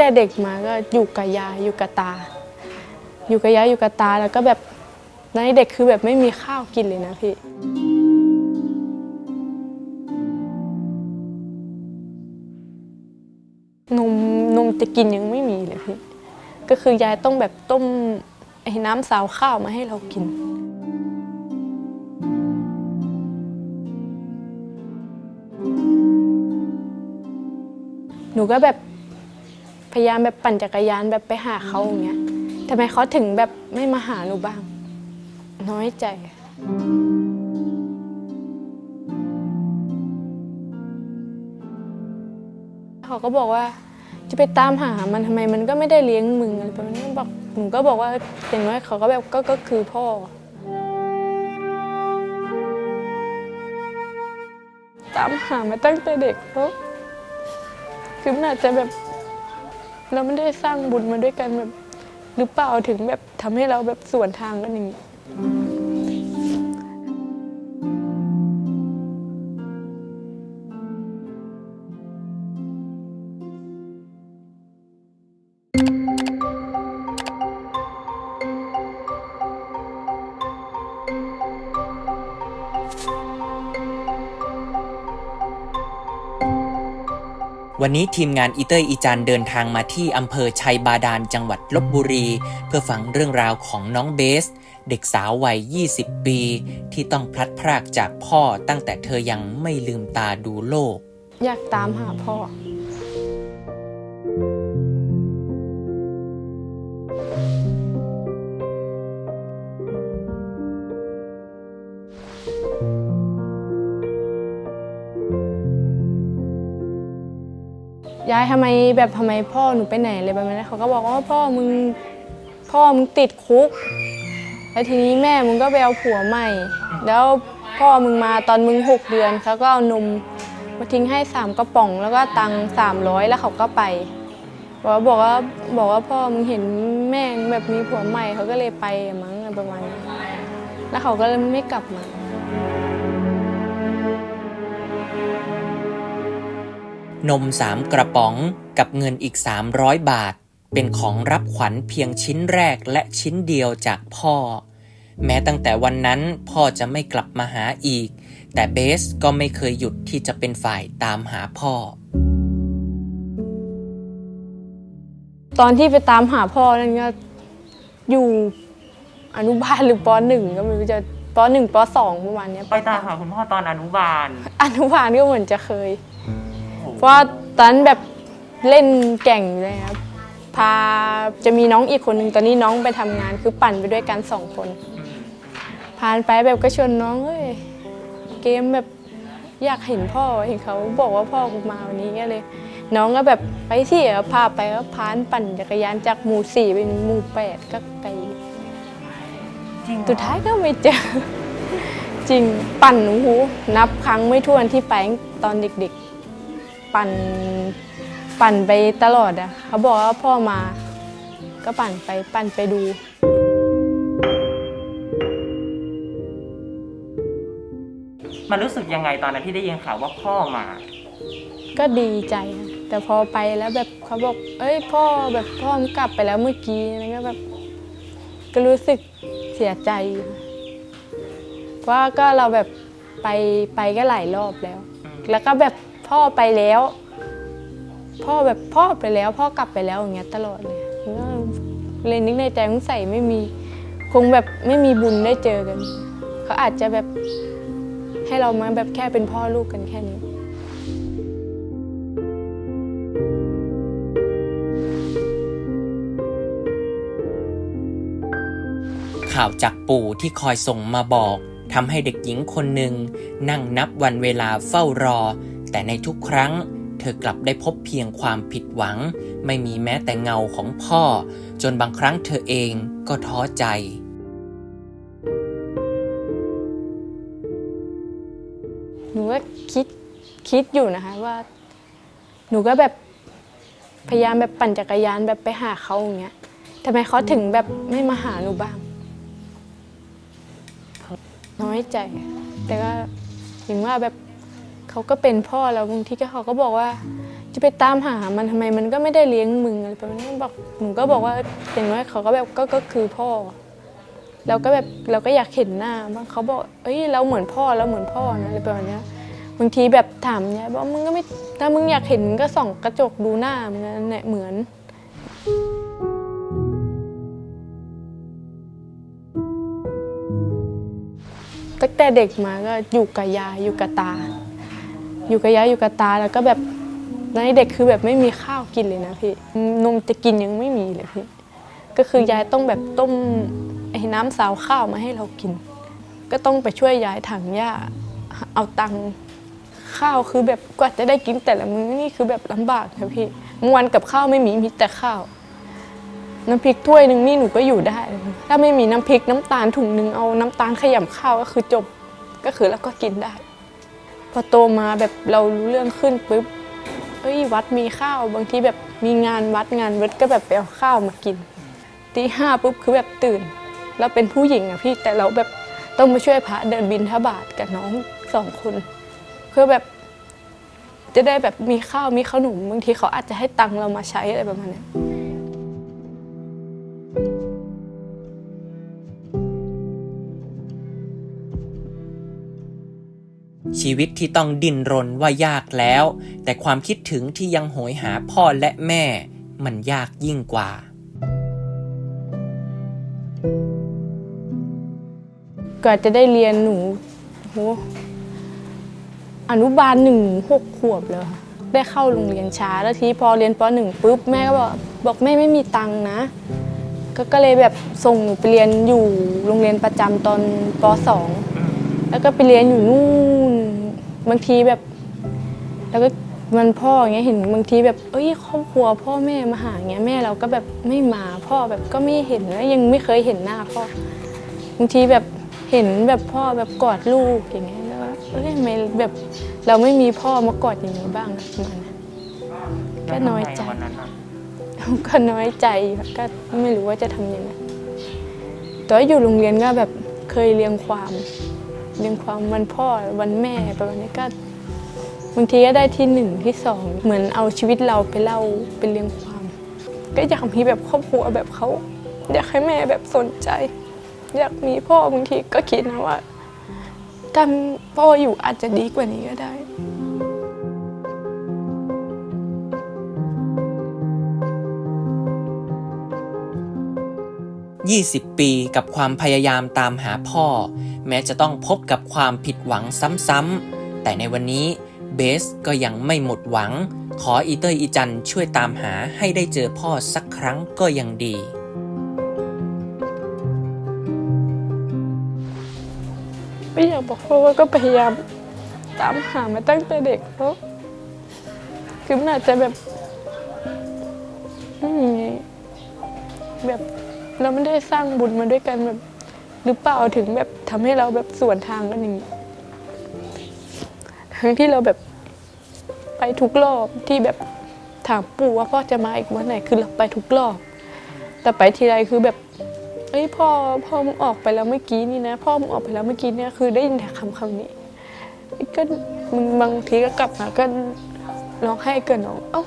ตั้งแต่เด็กมาก็อยู่กับยายอยู่กับตา อยู่กับยายอยู่กับตาแล้วก็แบบในเด็กคือแบบไม่มีข้าวกินเลยนะพี่นมนมจะกินยังไม่มีเลยพี่ ก็คือยายต้องแบบต้มไอ้น้ำสาวข้าวมาให้เรากิน หนูก็แบบ พยายามแบบปั่นจักรยานแบบไปหาเขาอย่างเงี้ยทำไมเขาถึงแบบไม่มาหาหนูบ้าง น้อยใจ เขาก็บอกว่าจะไปตามหามันทำไมมันก็ไม่ได้เลี้ยงมึงอะไรประมาณนี้บอกหนูก็บอกว่าอย่างน้อยเขาก็แบบก็ก็คือพ่อ ตามหามาตั้งแต่เด็กแล้วคือมันอาจจะแบบ เราไม่ได้สร้างบุญมาด้วยกันแบบหรือเปล่าถึงแบบทำให้เราแบบส่วนทางกันอย่างนี้ วันนี้ทีมงานอีเตอร์อีจันเดินทางมาที่อำเภอชัยบาดาลจังหวัดลบบุรี เพื่อฟังเรื่องราวของน้องเบส เด็กสาววัย 20 ปี ที่ต้องพลัดพรากจากพ่อตั้งแต่เธอยังไม่ลืมตาดูโลก อยากตามหาพ่อ ยายทำไมแบบทำไมพ่อหนูไปไหนเลยแบบนี้นเขาก็บอกว่าพ่อมึงพ่อมึงติดคุก แล้วทีนี้แม่มึงก็ไปเอาผัวใหม่ แล้วพ่อมึงมาตอนมึงหกเดือนเขาก็เอานมมาทิ้งให้สามกระป๋องแล้วก็ตังสามร้อยแล้วเขาก็ไปบอกว่าบอกว่าบอกว่าพ่อมึงเห็นแม่งแบบมีผัวใหม่เขาก็เลยไปมั้งอะไรประมาณนี้แล้วเขาก็เลยไม่กลับมา นมสามกระป๋องกับเงินอีก 300 บาท เป็นของรับขวัญเพียงชิ้นแรกและชิ้นเดียวจากพ่อ แม้ตั้งแต่วันนั้นพ่อจะไม่กลับมาหาอีก แต่เบสก็ไม่เคยหยุดที่จะเป็นฝ่ายตามหาพ่อ ตอนที่ไปตามหาพ่อนั่นก็อยู่อนุบาลหรือปหนึ่งก็ไม่รู้จะปหนึ่งปสองประมาณเนี้ยไปตามหาคุณพ่อตอนอนุบาล อนุบาลก็เหมือนจะเคย เพราะว่าตอนนั้นแบบเล่นแก่งอยู่เลยครับ พาจะมีน้องอีกคนหนึ่งตอนนี้น้องไปทำงานคือปั่นไปด้วยกันสองคน ผ่านไปแบบก็ชวนน้องเอ้ยเกมแบบอยากเห็นพ่อเห็นเขาบอกว่าพ่อกูมาวันนี้ก็เลย น้องก็แบบไปที่ก็พาไปก็พานปั่นจักรยานจากหมู่สี่เป็นหมู่แปดก็ไปจริงเหรอสุดท้ายก็ไม่เจอ จริงปั่นโอ้โหนับครั้งไม่ถ้วนที่ไปตอนเด็กๆ ปั่นปั่นไปตลอดอะเขาบอกว่าพ่อมา ก็ปั่นไปปั่นไปดู มันรู้สึกยังไงตอนนั้นที่ได้ยินข่าวว่าพ่อมา ก็ดีใจค่ะแต่พอไปแล้วแบบเขาบอก เอ้ยพ่อแบบพ่อมนกลับไปแล้วเมื่อกี้อะไรก็แบบก็รู้สึกเสียใจอยู่ค่ะเพราะว่าก็เราแบบไปไปก็หลายรอบแล้ว แล้วก็แบบ พ่อไปแล้ว พ่อแบบพ่อไปแล้ว พ่อกลับไปแล้วอย่างเงี้ยตลอดเลยก็เลยนึกในใจสงสัยไม่มี คงแบบไม่มีบุญได้เจอกัน เขาอาจจะแบบให้เรามาแบบแค่เป็นพ่อลูกกันแค่นี้ข่าวจากปู่ที่คอยส่งมาบอกทำให้เด็กหญิงคนหนึ่งนั่งนับวันเวลาเฝ้ารอ แต่ในทุกครั้งเธอกลับได้พบเพียงความผิดหวัง ไม่มีแม้แต่เงาของพ่อ จนบางครั้งเธอเองก็ท้อใจ หนูก็คิดคิดอยู่นะคะว่า หนูก็แบบพยายามแบบปั่นจักรยานแบบไปหาเขาอย่างเงี้ยทำไมเขาถึงแบบไม่มาหาหนูบ้าง น้อยใจ แต่ก็ถึงว่าแบบ เขาก็เป็นพ่อแล้วบางทีก็เขาก็บอกว่า จะไปตามหามันทำไมมันก็ไม่ได้เลี้ยงมึงอะไรประมาณนี้บอกหนูก็บอกว่าอย่างน้อยเขาก็แบบก็ก็คือพ่อเราก็แบบเราก็อยากเห็นหน้าบางเขาบอกเอ้ยเราเหมือนพ่อเราเหมือนพ่อนะอะไรประมาณนี้บางทีแบบถามยายบอกมึงก็ไม่ถ้ามึงอยากเห็นมึงก็ส่องกระจกดูหน้ามึงนั่นแหละเหมือนตั้งแต่เด็กมาก็อยู่กับยายอยู่กับตา อยู่กับยายอยู่กับตาแล้วก็แบบในเด็กคือแบบไม่มีข้าวกินเลยนะพี่นมจะกินยังไม่มีเลยพี่ก็คือยายต้องแบบต้มไอ้น้ำสาวข้าวมาให้เรากิน ก็ต้องไปช่วยยายถังหญ้าเอาตังข้าวคือแบบกว่าจะได้กินแต่ละมื้อนี่คือแบบลำบากนะพี่บางวันกับข้าวไม่มีมีแต่ข้าวน้ำพริกถ้วยหนึ่งนี่หนูก็อยู่ได้ ถ้าไม่มีน้ำพริกน้ำตาลถุงหนึ่งเอาน้ำตาลขยำข้าวก็คือจบก็คือแล้วก็กินได้ พอโตมาแบบเรารู้เรื่องขึ้นปุ๊บเอ้ยวัดมีข้าวบางทีแบบมีงานวัดงานวัดก็แบบไปเอาข้าวมากินตีห้าปุ๊บคือแบบตื่นเราเป็นผู้หญิงอะพี่แต่เราแบบต้องมาช่วยพระเดินบินทบาทกับน้องสองคนเพื่อแบบจะได้แบบมีข้าวมีขนมบางทีเขาอาจจะให้ตังค์เรามาใช้อะไรประมาณนี้ ชีวิตที่ต้องดิ้นรนว่ายากแล้ว แต่ความคิดถึงที่ยังโหยหาพ่อและแม่ มันยากยิ่งกว่า กว่าจะได้เรียนหนูโหอนุบาลหนึ่งหกขวบเลยค่ะได้เข้าโรงเรียนช้าแล้วทีพอเรียนปหนึ่งปุ๊บแม่ก็บอกบอกแม่ไม่มีตังค์นะ ก็ก็เลยแบบส่งหนูไปเรียนอยู่โรงเรียนประจำตอนปสองแล้วก็ไปเรียนอยู่นู่น บางทีแบบ แล้วก็มันพ่ออย่างเงี้ยเห็นบางทีแบบเอ้ยครอบครัวพ่อแม่มาหาอย่างเงี้ยแม่เราก็แบบไม่มาพ่อแบบก็ไม่เห็นแล้วยังไม่เคยเห็นหน้าพ่อบางทีแบบเห็นแบบพ่อแบบกอดลูกอย่างเงี้ยแล้วเอ้ยทำไมแบบเราไม่มีพ่อมากอดอย่างนี้บ้างอะมันก็น้อยใจก็น้อยใจก็ไม่รู้ว่าจะทำยังไงแต่ว่าอยู่โรงเรียนก็แบบเคยเรียงความ เรียงความวันพ่อวันแม่ประมาณนี้ก็บางทีก็ได้ที่หนึ่งที่สองเหมือนเอาชีวิตเราไปเล่าเป็นเรียงความ ก็อยากมีแบบครอบครัวแบบเขาอยากให้แม่แบบสนใจ อยากมีพ่อบางทีก็คิดนะว่าถ้าพ่ออยู่อาจจะดีกว่านี้ก็ได้ 20 ปีกับความพยายามตามหาพ่อ แม้จะต้องพบกับความผิดหวังซ้ำๆ แต่ในวันนี้เบสก็ยังไม่หมดหวัง ขออีเตอร์อีจันช่วยตามหาให้ได้เจอพ่อสักครั้งก็ยังดี ไม่อยากบอกพราะว่าก็พยายามตามหามาตั้งแต่เด็กเพราะคือมันอาจจะแบบอืมแบบ เราไม่ได้สร้างบุญมาด้วยกันแบบหรือเปล่าถึงแบบทำให้เราแบบส่วนทางกันอย่างนี้ทั้งที่เราแบบไปทุกรอบที่แบบถามปู่ว่าพ่อจะมาอีกวันไหนคือเราไปทุกรอบ แต่ไปทีไรคือแบบเอ้ยพ่อพ่อมึงออกไปแล้วเมื่อกี้นี่นะ พ่อมึงออกไปแล้วเมื่อกี้เนี่ยคือได้ยินแต่คำคำนี้ก็มึงบางทีก็กลับมาก็ร้องไห้เกินน้องเอ้า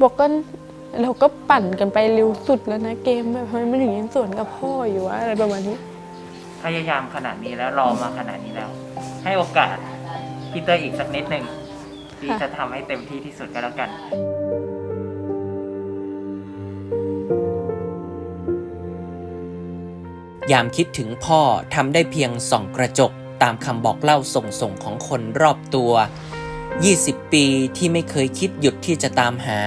บอกก็ เราก็ปั่นกันไปเร็วสุดแล้วนะเกมแบบทำไมมันถึงยังสวนกับพ่ออยู่วะอะไรประมาณนี้ พยายามขนาดนี้แล้วรอมาขนาดนี้แล้ว ให้โอกาสพี่เตอร์อีกสักนิดหนึ่งที่ค่ะจะทำให้เต็มที่ที่สุดก็แล้วกัน ยามคิดถึงพ่อทำได้เพียงส่องกระจกตามคำบอกเล่าส่งๆของคนรอบตัว 20 ปีที่ไม่เคยคิดหยุดที่จะตามหา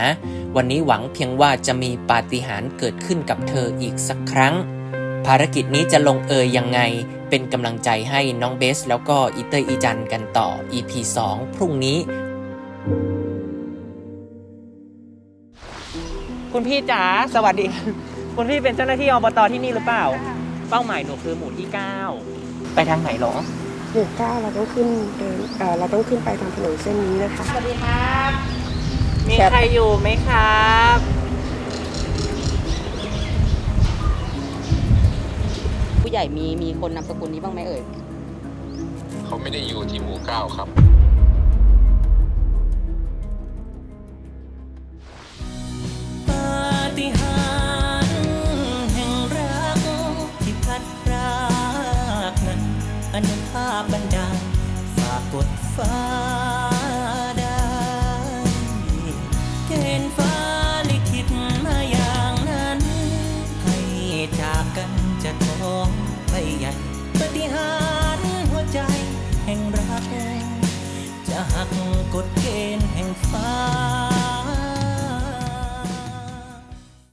วันนี้หวังเพียงว่าจะมีปาฏิหาริย์เกิดขึ้นกับเธออีกสักครั้ง ภารกิจนี้จะลงเอยยังไง เป็นกำลังใจให้น้องเบส แล้วก็อีเตอร์อีจันกันต่อ EP 2 พรุ่งนี้ คุณพี่จ๋าสวัสดี คุณพี่เป็นเจ้าหน้าที่อบตที่นี่หรือเปล่า เป้าหมายหนูคือหมู่ที่ 9 ไปทางไหนหรอ หนึ่งเก้าเราต้องขึ้นเดินเราต้องขึ้นไปทางถนนเส้นนี้นะคะ สวัสดีครับ มีใครอยู่ไหมครับผู้ใหญ่มีมีคนนำสกุลนี้บ้างไหมเอ่ย เขาไม่ได้อยู่ที่หมู่เก้าครับ ปาฏิหาริย์แห่งรักที่พัดรากนั้น ภาพบันดาลฝากกดฟ้า